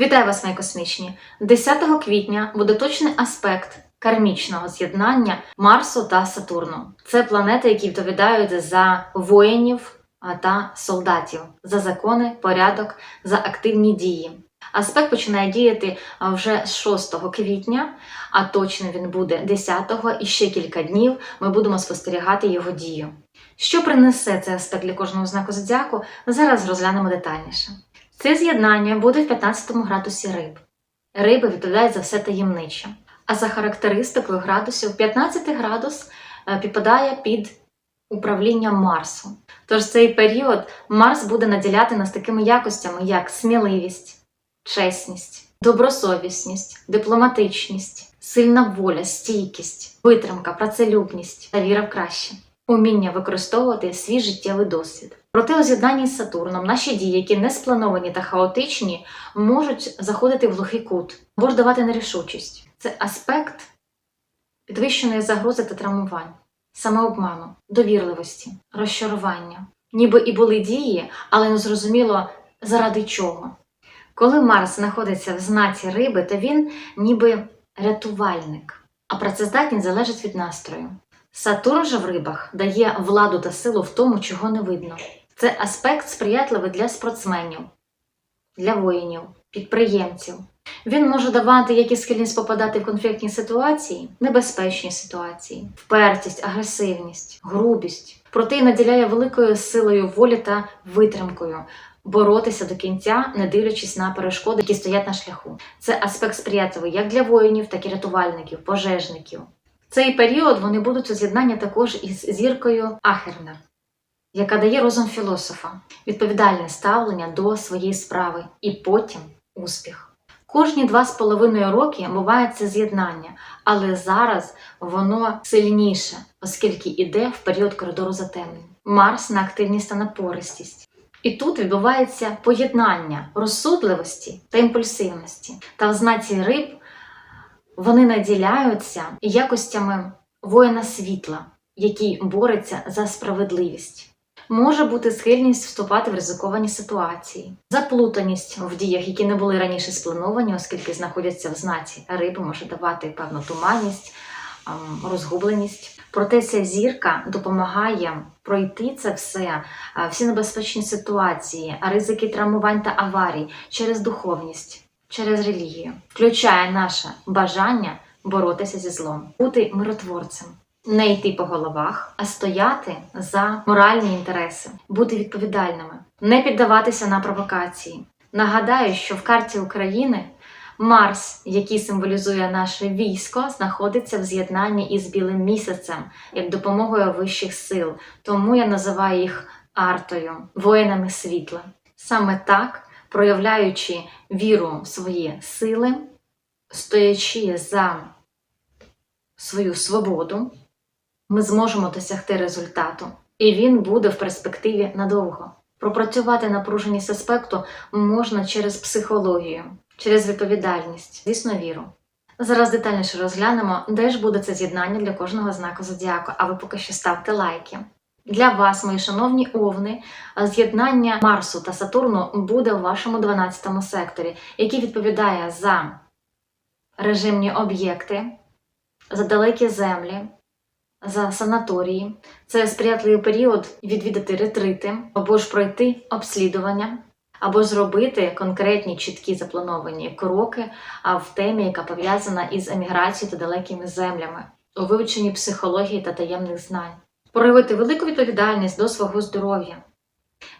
Вітаю вас, мої космічні! 10 квітня буде точний аспект кармічного з'єднання Марсу та Сатурну. Це планети, які відповідають за воїнів та солдатів, за закони, порядок, за активні дії. Аспект починає діяти вже з 6 квітня, а точно він буде 10-го і ще кілька днів ми будемо спостерігати його дію. Що принесе цей аспект для кожного знаку зодіаку, зараз розглянемо детальніше. Це з'єднання буде в 15 градусі риб. Риби відповідають за все таємниче. А за характеристикою градусів 15 градус е, підпадає під управління Марсу. Тож цей період Марс буде наділяти нас такими якостями, як сміливість, чесність, добросовісність, дипломатичність, сильна воля, стійкість, витримка, працелюбність та віра в краще, уміння використовувати свій життєвий досвід. Проте у з'єднанні з Сатурном наші дії, які не сплановані та хаотичні, можуть заходити в глухий кут або давати нерішучість. Це аспект підвищеної загрози та травмувань, самообману, довірливості, розчарування. Ніби і були дії, але не зрозуміло заради чого. Коли Марс знаходиться в знаці риби, то він ніби рятувальник, а працездатність залежить від настрою. Сатурн же в рибах дає владу та силу в тому, чого не видно. Це аспект сприятливий для спортсменів, для воїнів, підприємців. Він може давати як і схильність попадати в конфліктні ситуації, небезпечні ситуації, впертість, агресивність, грубість, проте й наділяє великою силою волі та витримкою боротися до кінця, не дивлячись на перешкоди, які стоять на шляху. Це аспект сприятливий як для воїнів, так і рятувальників, пожежників. Цей період вони будуть у з'єднанні також із зіркою Ахерна, яка дає розум філософа, відповідальне ставлення до своєї справи і потім успіх. Кожні два з половиною роки буває це з'єднання, але зараз воно сильніше, оскільки йде в період коридору затемнень. Марс на активність та напористість. І тут відбувається поєднання розсудливості та імпульсивності. Та в знаці риб вони наділяються якостями воїна світла, який бореться за справедливість. Може бути схильність вступати в ризиковані ситуації, заплутаність в діях, які не були раніше сплановані, оскільки знаходяться в знаці риби, може давати певну туманність, ем, розгубленість. Проте ця зірка допомагає пройти це все, е, всі небезпечні ситуації, ризики травмувань та аварій через духовність, через релігію, включає наше бажання боротися зі злом, бути миротворцем. Не йти по головах, а стояти за моральні інтереси, бути відповідальними, не піддаватися на провокації. Нагадаю, що в карті України Марс, який символізує наше військо, знаходиться в з'єднанні із білим місяцем як допомогою вищих сил. Тому я називаю їх артою, воїнами світла. Саме так, проявляючи віру в свої сили, стоячи за свою свободу, ми зможемо досягти результату, і він буде в перспективі надовго. Пропрацювати напруженість аспекту можна через психологію, через відповідальність, звісно, віру. Зараз детальніше розглянемо, де ж буде це з'єднання для кожного знаку зодіаку, а ви поки що ставте лайки. Для вас, мої шановні овни, з'єднання Марсу та Сатурну буде у вашому 12 секторі, який відповідає за режимні об'єкти, за далекі землі, за санаторії. Це сприятливий період відвідати ретрити, або ж пройти обслідування, або зробити конкретні чіткі заплановані кроки в темі, яка пов'язана із еміграцією та далекими землями, у вивченні психології та таємних знань, проявити велику відповідальність до свого здоров'я.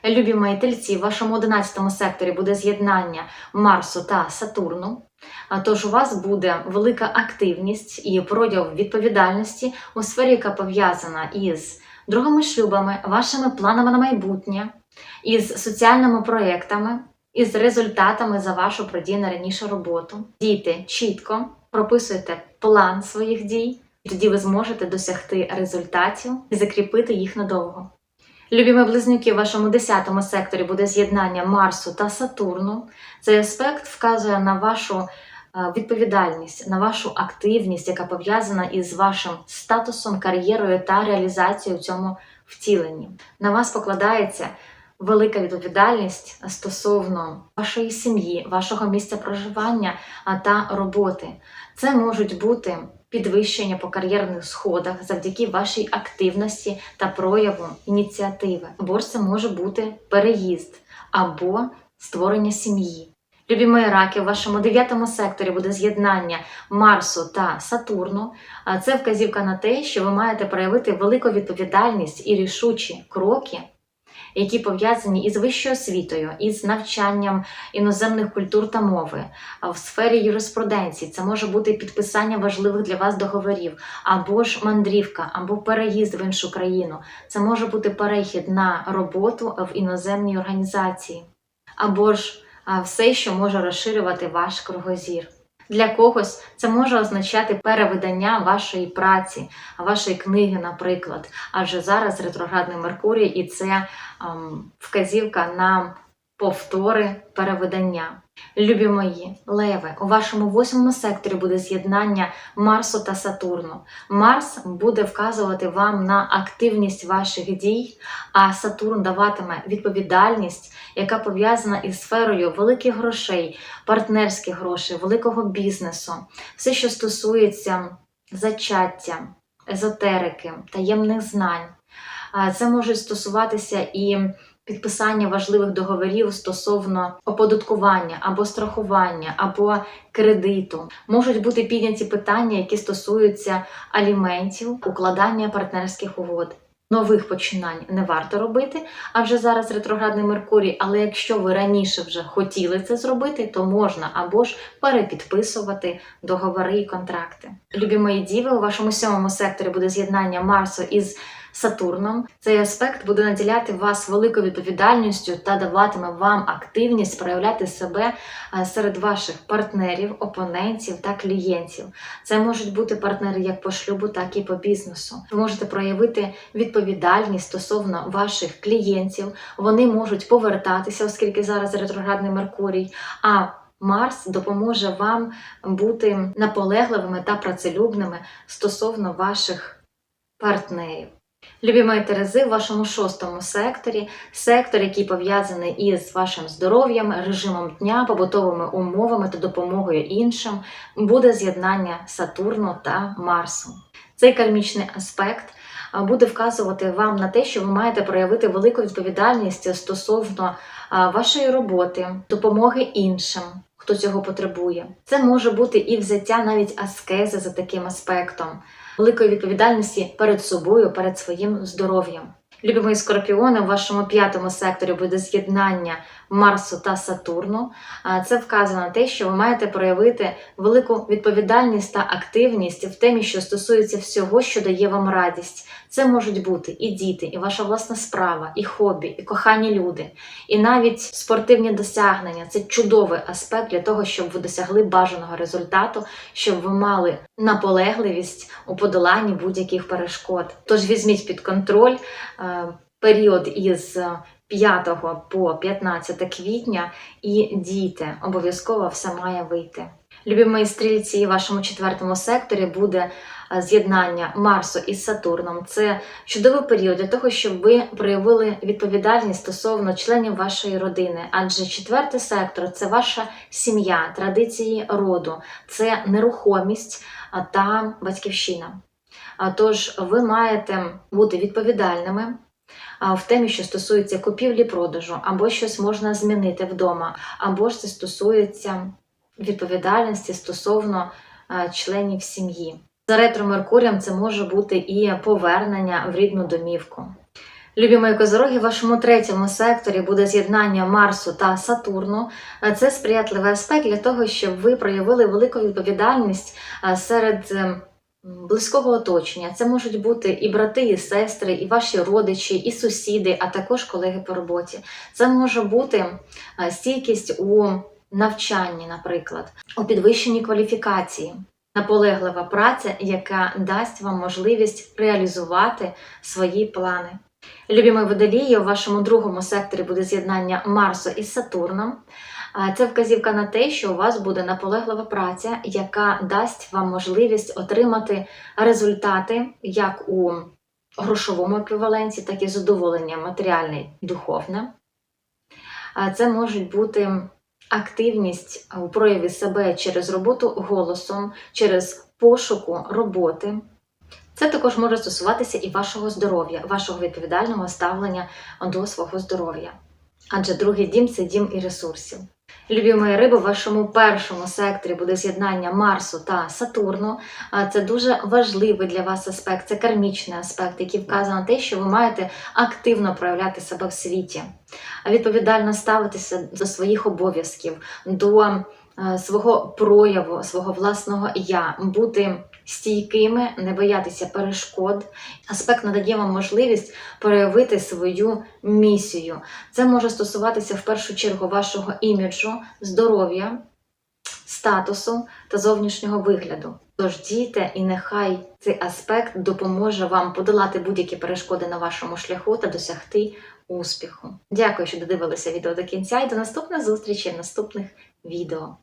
Любі мої тельці, в вашому 11 секторі буде з'єднання Марсу та Сатурну. Тож у вас буде велика активність і прояв відповідальності у сфері, яка пов'язана із другими шлюбами, вашими планами на майбутнє, із соціальними проєктами, із результатами за вашу продійну раніше роботу. Дійте чітко, прописуйте план своїх дій, тоді ви зможете досягти результатів і закріпити їх надовго. Любімі близнюки, в вашому 10 секторі буде з'єднання Марсу та Сатурну. Цей аспект вказує на вашу е, відповідальність, на вашу активність, яка пов'язана із вашим статусом, кар'єрою та реалізацією в цьому втіленні. На вас покладається велика відповідальність стосовно вашої сім'ї, вашого місця проживання та роботи. Це можуть бути підвищення по кар'єрних сходах завдяки вашій активності та прояву ініціативи. Або ж це може бути переїзд або створення сім'ї. Любі мої раки, у вашому дев'ятому секторі буде з'єднання Марсу та Сатурну. Це вказівка на те, що ви маєте проявити велику відповідальність і рішучі кроки, які пов'язані із вищою освітою, із навчанням іноземних культур та мови. В сфері юриспруденції це може бути підписання важливих для вас договорів, або ж мандрівка, або переїзд в іншу країну. Це може бути перехід на роботу в іноземній організації, або ж все, що може розширювати ваш кругозір. Для когось це може означати перевидання вашої праці, вашої книги, наприклад. Адже зараз ретроградний Меркурій і це ем, вказівка на повтори перевидання. Любі мої леви, у вашому восьмому секторі буде з'єднання Марсу та Сатурну. Марс буде вказувати вам на активність ваших дій, а Сатурн даватиме відповідальність, яка пов'язана із сферою великих грошей, партнерських грошей, великого бізнесу, все, що стосується зачаття, езотерики, таємних знань. Це може стосуватися і підписання важливих договорів стосовно оподаткування або страхування, або кредиту. Можуть бути підняті питання, які стосуються аліментів, укладання партнерських угод. Нових починань не варто робити, адже зараз ретроградний Меркурій, але якщо ви раніше вже хотіли це зробити, то можна або ж перепідписувати договори і контракти. Любі мої діви, у вашому сьомому секторі буде з'єднання Марсу із Сатурном. Цей аспект буде наділяти вас великою відповідальністю та даватиме вам активність проявляти себе е, серед ваших партнерів, опонентів та клієнтів. Це можуть бути партнери як по шлюбу, так і по бізнесу. Ви можете проявити відповідальність стосовно ваших клієнтів. Вони можуть повертатися, оскільки зараз ретроградний Меркурій. А Марс допоможе вам бути наполегливими та працелюбними стосовно ваших партнерів. Любі мої Терези, в вашому шостому секторі, сектор, який пов'язаний із вашим здоров'ям, режимом дня, побутовими умовами та допомогою іншим, буде з'єднання Сатурну та Марсу. Цей кармічний аспект буде вказувати вам на те, що ви маєте проявити велику відповідальність стосовно вашої роботи, допомоги іншим. Хто цього потребує, це може бути і взяття навіть аскези за таким аспектом великої відповідальності перед собою, перед своїм здоров'ям. Любі мої скорпіони, в вашому п'ятому секторі буде з'єднання Марсу та Сатурну. Це вказано на те, що ви маєте проявити велику відповідальність та активність в темі, що стосується всього, що дає вам радість. Це можуть бути і діти, і ваша власна справа, і хобі, і кохані люди, і навіть спортивні досягнення. Це чудовий аспект для того, щоб ви досягли бажаного результату, щоб ви мали наполегливість у подоланні будь-яких перешкод. Тож візьміть під контроль період із 5 по 15 квітня і дійте, обов'язково все має вийти. Любі мої стрільці, вашому четвертому секторі буде е, з'єднання Марсу із Сатурном. Це чудовий період для того, щоб ви проявили відповідальність стосовно членів вашої родини. Адже четвертий сектор це ваша сім'я, традиції роду, це нерухомість та батьківщина. Тож ви маєте бути відповідальними. В темі, що стосується купівлі-продажу, або щось можна змінити вдома, або ж це стосується відповідальності стосовно членів сім'ї. За ретро Меркурієм це може бути і повернення в рідну домівку. Любі мої козороги, в вашому третьому секторі буде з'єднання Марсу та Сатурну. Це сприятливий аспект для того, щоб ви проявили велику відповідальність серед е, близького оточення. Це можуть бути і брати, і сестри, і ваші родичі, і сусіди, а також колеги по роботі. Це може бути е, стійкість у навчанні, наприклад, у підвищенні кваліфікації, наполеглива праця, яка дасть вам можливість реалізувати свої плани. Любі мої водолії, у вашому другому секторі буде з'єднання Марсу із Сатурном. Це вказівка на те, що у вас буде наполеглива праця, яка дасть вам можливість отримати результати як у грошовому еквіваленті, так і задоволення матеріальне і духовне. Це можуть бути активність у прояві себе через роботу голосом, через пошуку роботи. Це також може стосуватися і вашого здоров'я, вашого відповідального ставлення до свого здоров'я. Адже другий дім це дім і ресурсів. Любі мої риби, в вашому першому секторі буде з'єднання Марсу та Сатурну. Це дуже важливий для вас аспект, це кармічний аспект, який вказує на те, що ви маєте активно проявляти себе в світі, відповідально ставитися до своїх обов'язків, до е, свого прояву, свого власного я, бути стійкими, не боятися перешкод. Аспект надає вам можливість проявити свою місію. Це може стосуватися в першу чергу вашого іміджу, здоров'я, статусу та зовнішнього вигляду. Тож дійте, і нехай цей аспект допоможе вам подолати будь-які перешкоди на вашому шляху та досягти успіху. Дякую, що додивилися відео до кінця і до наступних зустрічей в наступних відео.